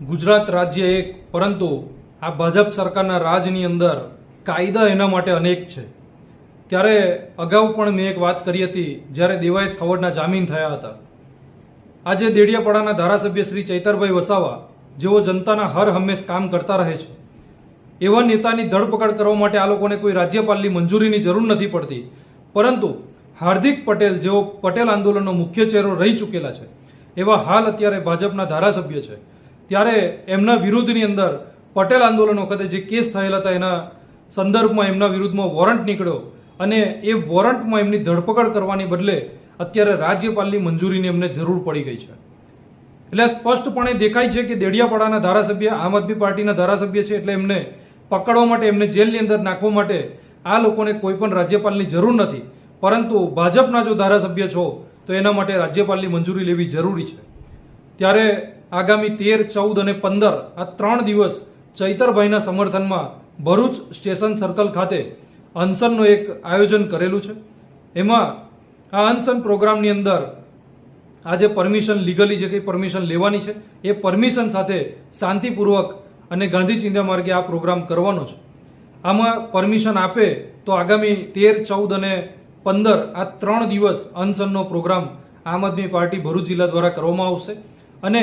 ગુજરાત રાજ્ય એક, પરંતુ આ ભાજપ સરકારના રાજની અંદર કાયદા એના માટે અનેક છે. ત્યારે અગાઉ પણ મેં એક વાત કરી હતી, જ્યારે દેવાયત ખવડના જામીન થયા હતા. આજે દેડિયાપાડાના ધારાસભ્ય શ્રી ચૈતરભાઈ વસાવા જેઓ જનતાના હર હંમેશ કામ કરતા રહે છે. એવા નેતાની ધરપકડ કરવા માટે આ લોકોને કોઈ રાજ્યપાલની મંજૂરીની જરૂર નથી પડતી. પરંતુ હાર્દિક પટેલ જેઓ પટેલ આંદોલનનો મુખ્ય ચહેરો રહી ચૂકેલા છે, એવા હાલ અત્યારે ભાજપના ધારાસભ્ય છે. ત્યારે એમના વિરુદ્ધની અંદર પટેલ આંદોલન વખતે જે કેસ થયેલા હતા, એના સંદર્ભમાં એમના વિરુદ્ધમાં વોરંટ નીકળ્યો અને એ વોરંટમાં એમની ધરપકડ કરવાની બદલે અત્યારે રાજ્યપાલની મંજૂરીની એમને જરૂર પડી ગઈ છે. એટલે સ્પષ્ટપણે દેખાય છે કે દેડિયાપાડાના ધારાસભ્ય, આમ આદમી પાર્ટીના ધારાસભ્ય છે એટલે એમને પકડવા માટે, એમને જેલની અંદર નાખવા માટે આ લોકોને કોઈ પણ રાજ્યપાલની જરૂર નથી. પરંતુ ભાજપના જો ધારાસભ્ય છો, તો એના માટે રાજ્યપાલની મંજૂરી લેવી જરૂરી છે. ત્યારે આગામી તેર, ચૌદ અને પંદર આ ત્રણ દિવસ ચૈતરભાઈના સમર્થનમાં ભરૂચ સ્ટેશન સર્કલ ખાતે અનશનનું એક આયોજન કરેલું છે. એમાં આ અનશન પ્રોગ્રામની અંદર આજે પરમિશન લીગલી જે કંઈ પરમિશન લેવાની છે, એ પરમિશન સાથે શાંતિપૂર્વક અને ગાંધી ચિંતા માર્ગે આ પ્રોગ્રામ કરવાનો છે. આમાં પરમિશન આપે તો આગામી તેર, ચૌદ અને પંદર આ ત્રણ દિવસ અનશનનો પ્રોગ્રામ આમ આદમી પાર્ટી ભરૂચ જિલ્લા દ્વારા કરવામાં આવશે. અને